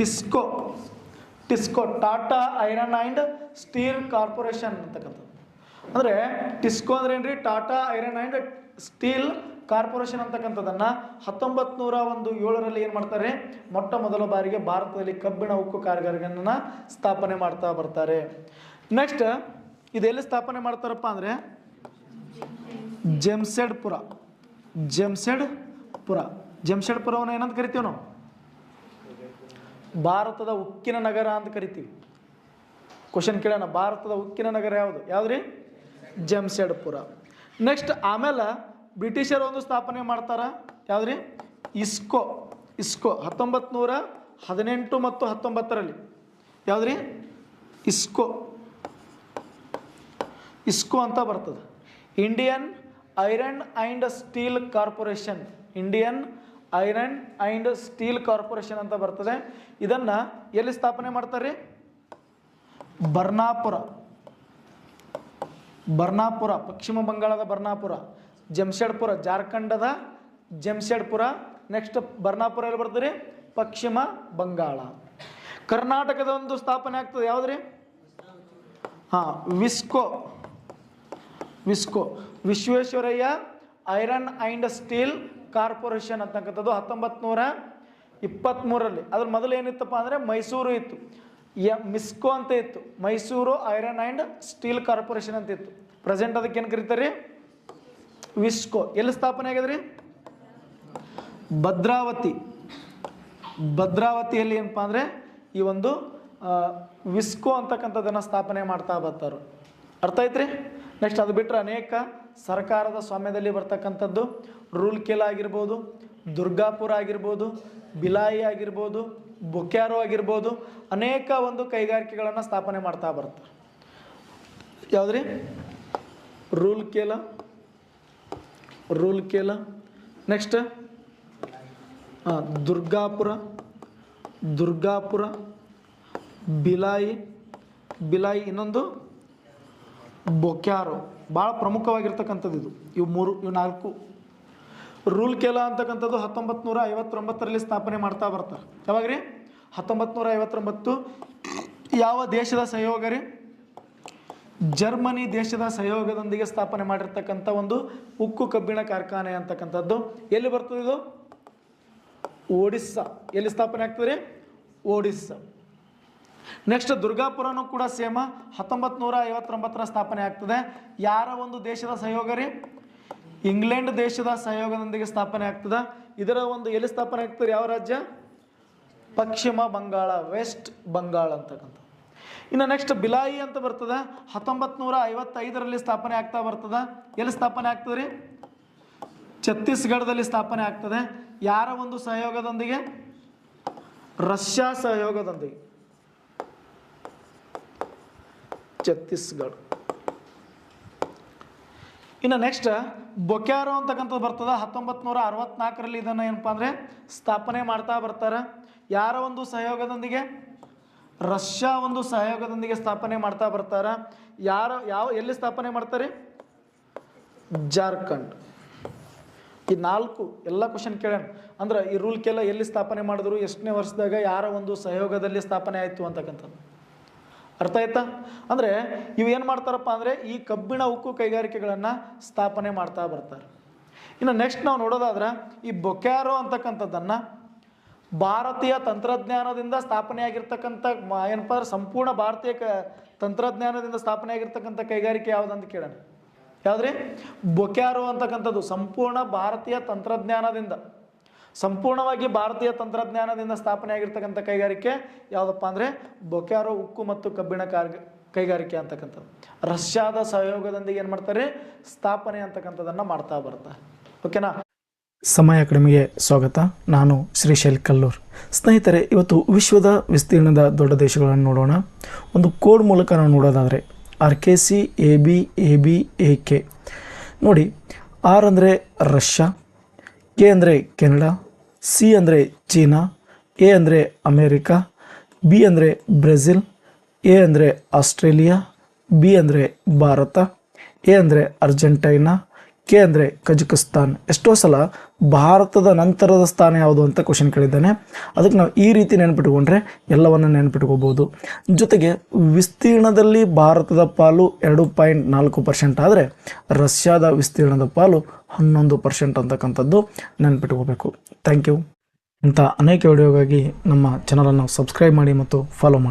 TISCO TISCO, Tata, iron and steel corporation ಅಂತಕ್ಕಂಥದ್ದು. ಅಂದರೆ TISCO ಅಂದ್ರೆ ಏನ್ರಿ? Tata, iron and steel corporation ಅಂತಕ್ಕಂಥದ್ದನ್ನು ಹತ್ತೊಂಬತ್ತು ನೂರ ಒಂದು ಏಳರಲ್ಲಿ ಏನು ಮಾಡ್ತಾರೆ? ಮೊಟ್ಟ ಮೊದಲ ಬಾರಿಗೆ ಭಾರತದಲ್ಲಿ ಕಬ್ಬಿಣ ಉಕ್ಕು ಕಾರ್ಖಾನೆಗಳನ್ನು ಸ್ಥಾಪನೆ ಮಾಡ್ತಾ ಬರ್ತಾರೆ. ನೆಕ್ಸ್ಟ್ ಇದೆಲ್ಲಿ ಸ್ಥಾಪನೆ ಮಾಡ್ತಾರಪ್ಪ ಅಂದರೆ? ಜೆಮ್ಸೆಡ್ಪುರ ಜೆಮ್ಸೆಡ್ಪುರ. ಜೆಮ್ಸೆಡ್ಪುರವನ್ನು ಏನಂತ ಕರಿತೀವಿ ನಾವು? ಭಾರತದ ಉಕ್ಕಿನ ನಗರ ಅಂತ ಕರಿತೀವಿ. ಕ್ವಶನ್ ಕೇಳೋಣ, ಭಾರತದ ಉಕ್ಕಿನ ನಗರ ಯಾವುದು? ಯಾವ್ದು ಜೆಮ್ಸೆಡ್ಪುರ. ನೆಕ್ಸ್ಟ್ ಆಮೇಲೆ ಬ್ರಿಟಿಷರು ಒಂದು ಸ್ಥಾಪನೆ ಮಾಡ್ತಾರ. ಯಾವ್ದು ರೀ ಇಸ್ಕೋ. ಇಸ್ಕೋ ಹತ್ತೊಂಬತ್ತು ನೂರ ಹದಿನೆಂಟು ಮತ್ತು ಹತ್ತೊಂಬತ್ತರಲ್ಲಿ. ಯಾವ್ದು ಇಸ್ಕೋ. ಇಸ್ಕೋ ಅಂತ ಬರ್ತದೆ. Indian iron and steel corporation Indian iron and steel corporation ಅಂತ ಬರ್ತದೆ. ಇದನ್ನು ಎಲ್ಲಿ ಸ್ಥಾಪನೆ ಮಾಡ್ತಾರೆ? ಬರ್ನಾಪುರ. ಬರ್ನಾಪುರ, ಪಶ್ಚಿಮ ಬಂಗಾಳದ ಬರ್ನಾಪುರ, ಜಮ್ಶೆಡ್ಪುರ, ಜಾರ್ಖಂಡದ ಜಮ್ಶೆಡ್ಪುರ ನೆಕ್ಸ್ಟ್ ಬರ್ನಾಪುರ ಎಲ್ಲಿ ಬರ್ತದೆ? ಪಶ್ಚಿಮ ಬಂಗಾಳ. ಕರ್ನಾಟಕದ ಒಂದು ಸ್ಥಾಪನೆ ಆಗ್ತದೆ, ಯಾವುದ್ರಿ? ಹಾಂ, VISCO. VISCO. Visvesvaraya, iron and steel corporation ಅಂತಕ್ಕಂಥದ್ದು ಹತ್ತೊಂಬತ್ತು ನೂರ ಇಪ್ಪತ್ತ್ಮೂರರಲ್ಲಿ ಅದ್ರ ಮೊದಲು ಏನಿತ್ತಪ್ಪ ಅಂದರೆ ಮೈಸೂರು ಇತ್ತು. ಯ, ಮಿಸ್ಕೋ ಅಂತ ಇತ್ತು. Mysuru iron and steel corporation ಅಂತ ಇತ್ತು. ಪ್ರೆಸೆಂಟ್ ಅದಕ್ಕೆ ಏನು ಕರೀತಾರೆ? ವಿಸ್ಕೋ. ಎಲ್ಲಿ ಸ್ಥಾಪನೆ ಆಗಿದ್ರಿ? ಭದ್ರಾವತಿ. ಭದ್ರಾವತಿಯಲ್ಲಿ ಏನಪ್ಪ ಅಂದರೆ ಈ ಒಂದು ವಿಸ್ಕೋ ಅಂತಕ್ಕಂಥದ್ದನ್ನು ಸ್ಥಾಪನೆ ಮಾಡ್ತಾ ಬರ್ತಾರೆ ಅರ್ಥ ಐತ್ರಿ ನೆಕ್ಸ್ಟ್ ಅದು ಬಿಟ್ಟರೆ ಅನೇಕ ಸರ್ಕಾರದ ಸ್ವಾಮ್ಯದಲ್ಲಿ ಬರ್ತಕ್ಕಂಥದ್ದು ರೂಲ್ಕೆಲ್ ಆಗಿರ್ಬೋದು, ದುರ್ಗಾಪುರ ಆಗಿರ್ಬೋದು, ಬಿಲಾಯಿ ಆಗಿರ್ಬೋದು, ಬೊಕ್ಯಾರೋ ಆಗಿರ್ಬೋದು, ಅನೇಕ ಒಂದು ಕೈಗಾರಿಕೆಗಳನ್ನು ಸ್ಥಾಪನೆ ಮಾಡ್ತಾ ಬರ್ತಾರೆ ಯಾವುದ್ರಿ? ರೂಲ್ಕೆಲ ರೂಲ್ಕೆಲ ನೆಕ್ಸ್ಟ್ ದುರ್ಗಾಪುರ ದುರ್ಗಾಪುರ, ಬಿಲಾಯಿ ಬಿಲಾಯಿ ಇನ್ನೊಂದು ಬೊಕ್ಯಾರೋ ಭಾಳ ಪ್ರಮುಖವಾಗಿರ್ತಕ್ಕಂಥದ್ದು ಇದು. ಇವು ಮೂರು, ಇವು ನಾಲ್ಕು. ರೂಲ್ ಕೆಲ ಅಂತಕ್ಕಂಥದ್ದು ಹತ್ತೊಂಬತ್ತು ನೂರ ಐವತ್ತೊಂಬತ್ತರಲ್ಲಿ ಸ್ಥಾಪನೆ ಮಾಡ್ತಾ ಬರ್ತಾರೆ. ಯಾವಾಗ ರೀ? ಹತ್ತೊಂಬತ್ತು ನೂರ ಐವತ್ತೊಂಬತ್ತು ಯಾವ ದೇಶದ ಸಹಯೋಗ ರೀ? ಜರ್ಮನಿ ದೇಶದ ಸಹಯೋಗದೊಂದಿಗೆ ಸ್ಥಾಪನೆ ಮಾಡಿರ್ತಕ್ಕಂಥ ಒಂದು ಉಕ್ಕು ಕಬ್ಬಿಣ ಕಾರ್ಖಾನೆ ಅಂತಕ್ಕಂಥದ್ದು. ಎಲ್ಲಿ ಬರ್ತದೆ ಇದು? ಒಡಿಸ್ಸಾ ಎಲ್ಲಿ ಸ್ಥಾಪನೆ ಆಗ್ತದೆ ರೀ? ಒಡಿಸ್ಸಾ ನೆಕ್ಸ್ಟ್ ದುರ್ಗಾಪುರನೂ ಕೂಡ ಸೇಮ ಹತ್ತೊಂಬತ್ತು ನೂರ ಐವತ್ತೊಂಬತ್ತರ ಸ್ಥಾಪನೆ ಆಗ್ತದೆ. ಯಾರ ಒಂದು ದೇಶದ ಸಹಯೋಗ ರೀ? ಇಂಗ್ಲೆಂಡ್ ದೇಶದ ಸಹಯೋಗದೊಂದಿಗೆ ಸ್ಥಾಪನೆ ಆಗ್ತದೆ. ಇದರ ಒಂದು ಎಲ್ಲಿ ಸ್ಥಾಪನೆ ಆಗ್ತದೆ? ಯಾವ ರಾಜ್ಯ? ಪಶ್ಚಿಮ ಬಂಗಾಳ ವೆಸ್ಟ್ ಬಂಗಾಳ ಅಂತಕ್ಕಂಥ. ಇನ್ನು ನೆಕ್ಸ್ಟ್ ಬಿಲಾಯಿ ಅಂತ ಬರ್ತದೆ. ಹತ್ತೊಂಬತ್ತು ನೂರ ಐವತ್ತೈದರಲ್ಲಿ ಸ್ಥಾಪನೆ ಆಗ್ತಾ ಬರ್ತದೆ. ಎಲ್ಲಿ ಸ್ಥಾಪನೆ ಆಗ್ತದೆ ರೀ? ಛತ್ತೀಸ್ಗಢದಲ್ಲಿ ಸ್ಥಾಪನೆ ಆಗ್ತದೆ. ಯಾರ ಒಂದು ಸಹಯೋಗದೊಂದಿಗೆ? ರಷ್ಯಾ ಸಹಯೋಗದೊಂದಿಗೆ. ಛತ್ತೀಸ್ಗಢ. ಇನ್ನು ನೆಕ್ಸ್ಟ್ ಬೊಕ್ಯಾರೋ ಅಂತಕ್ಕಂಥದ್ದು ಬರ್ತದೆ. ಹತ್ತೊಂಬತ್ತು ನೂರ ಅರವತ್ನಾಲ್ಕರಲ್ಲಿ ಇದನ್ನು ಏನಪ್ಪ ಅಂದರೆ ಸ್ಥಾಪನೆ ಮಾಡ್ತಾ ಬರ್ತಾರೆ. ಯಾರ ಒಂದು ಸಹಯೋಗದೊಂದಿಗೆ? ರಷ್ಯಾ ಒಂದು ಸಹಯೋಗದೊಂದಿಗೆ ಸ್ಥಾಪನೆ ಮಾಡ್ತಾ ಬರ್ತಾರೆ. ಯಾರ, ಯಾವ, ಎಲ್ಲಿ ಸ್ಥಾಪನೆ ಮಾಡ್ತಾರೆ? ಜಾರ್ಖಂಡ್. ಈ ನಾಲ್ಕು, ಎಲ್ಲ ಕ್ವಶನ್ ಕೇಳೋಣ. ಅಂದ್ರೆ ಈ ರೂಲ್ಕೆಲ್ಲ ಎಲ್ಲಿ ಸ್ಥಾಪನೆ ಮಾಡಿದ್ರು? ಎಷ್ಟನೇ ವರ್ಷದಾಗ ಯಾರ ಒಂದು ಸಹಯೋಗದಲ್ಲಿ ಸ್ಥಾಪನೆ ಆಯಿತು ಅಂತಕ್ಕಂಥದ್ದು. ಅರ್ಥ ಆಯ್ತಾ? ಅಂದರೆ ಇವು ಏನು ಮಾಡ್ತಾರಪ್ಪ ಅಂದರೆ ಈ ಕಬ್ಬಿಣ ಉಕ್ಕು ಕೈಗಾರಿಕೆಗಳನ್ನು ಸ್ಥಾಪನೆ ಮಾಡ್ತಾ ಬರ್ತಾರೆ. ಇನ್ನು ನೆಕ್ಸ್ಟ್ ನಾವು ನೋಡೋದಾದ್ರೆ ಈ ಬೊಕ್ಯಾರೋ ಅಂತಕ್ಕಂಥದ್ದನ್ನು ಭಾರತೀಯ ತಂತ್ರಜ್ಞಾನದಿಂದ ಸ್ಥಾಪನೆಯಾಗಿರ್ತಕ್ಕಂಥ ಏನಪ್ಪ ಅಂದ್ರೆ ಸಂಪೂರ್ಣ ಭಾರತೀಯ ಕ, ತಂತ್ರಜ್ಞಾನದಿಂದ ಸ್ಥಾಪನೆಯಾಗಿರ್ತಕ್ಕಂಥ ಕೈಗಾರಿಕೆ ಯಾವುದಂತ ಕೇಳೋಣ. ಯಾವುದ್ರಿ? ಬೊಕ್ಯಾರೋ ಅಂತಕ್ಕಂಥದ್ದು ಸಂಪೂರ್ಣ ಭಾರತೀಯ ತಂತ್ರಜ್ಞಾನದಿಂದ. ಸಂಪೂರ್ಣವಾಗಿ ಭಾರತೀಯ ತಂತ್ರಜ್ಞಾನದಿಂದ ಸ್ಥಾಪನೆಯಾಗಿರ್ತಕ್ಕಂಥ ಕೈಗಾರಿಕೆ ಯಾವುದಪ್ಪ ಅಂದರೆ ಬೊಕ್ಯಾರೋ, ಉಕ್ಕು ಮತ್ತು ಕಬ್ಬಿಣ ಕೈಗಾರಿಕೆ ಅಂತಕ್ಕಂಥದ್ದು. ರಷ್ಯಾದ ಸಹಯೋಗದೊಂದಿಗೆ ಏನು ಮಾಡ್ತಾರೆ? ಸ್ಥಾಪನೆ ಅಂತಕ್ಕಂಥದ್ದನ್ನು ಮಾಡ್ತಾ ಬರ್ತಾರೆ ಓಕೆನಾ ಸಮಯ ಕಡಿಮೆಗೆ ಸ್ವಾಗತ. ನಾನು ಶ್ರೀಶೈಲ್ ಕಲ್ಲೂರ್. ಸ್ನೇಹಿತರೆ, ಇವತ್ತು ವಿಶ್ವದ ವಿಸ್ತೀರ್ಣದ ದೊಡ್ಡ ದೇಶಗಳನ್ನು ನೋಡೋಣ. ಒಂದು ಕೋಡ್ ಮೂಲಕ ನಾವು ನೋಡೋದಾದರೆ R K C A B A B A K. ನೋಡಿ, ಆರ್ ಅಂದರೆ ರಷ್ಯಾ ಕೆ ಅಂದರೆ ಕೆನಡಾ, ಸಿ ಅಂದರೆ ಚೀನಾ, ಎ ಅಂದರೆ ಅಮೇರಿಕಾ, ಬಿ ಅಂದರೆ ಬ್ರೆಜಿಲ್, ಎ ಅಂದರೆ ಆಸ್ಟ್ರೇಲಿಯಾ, ಬಿ ಅಂದರೆ ಭಾರತ, ಎ ಅಂದರೆ ಅರ್ಜೆಂಟೈನಾ, ಕೆ ಅಂದರೆ ಕಜಕಿಸ್ತಾನ್. ಎಷ್ಟೋ ಸಲ ಭಾರತದ ನಂತರದ ಸ್ಥಾನ ಯಾವುದು ಅಂತ ಕ್ವಶನ್ ಕೇಳಿದ್ದಾನೆ. ಅದಕ್ಕೆ ನಾವು ಈ ರೀತಿ ನೆನ್ಪಿಟ್ಕೊಂಡ್ರೆ ಎಲ್ಲವನ್ನು ನೆನ್ಪಿಟ್ಕೋಬೋದು. ಜೊತೆಗೆ ವಿಸ್ತೀರ್ಣದಲ್ಲಿ ಭಾರತದ ಪಾಲು ಎರಡು ಪಾಯಿಂಟ್ ನಾಲ್ಕು ಪರ್ಸೆಂಟ್ ಆದರೆ ರಷ್ಯಾದ ವಿಸ್ತೀರ್ಣದ ಪಾಲು ಹನ್ನೊಂದು ಪರ್ಸೆಂಟ್ ಅಂತಕ್ಕಂಥದ್ದು ನೆನ್ಪಿಟ್ಕೋಬೇಕು. ಥ್ಯಾಂಕ್ ಯು ಇಂಥ ಅನೇಕ ವಿಡಿಯೋಗಾಗಿ ನಮ್ಮ ಚಾನಲನ್ನು ಸಬ್ಸ್ಕ್ರೈಬ್ ಮಾಡಿ ಮತ್ತು ಫಾಲೋ ಮಾಡಿ.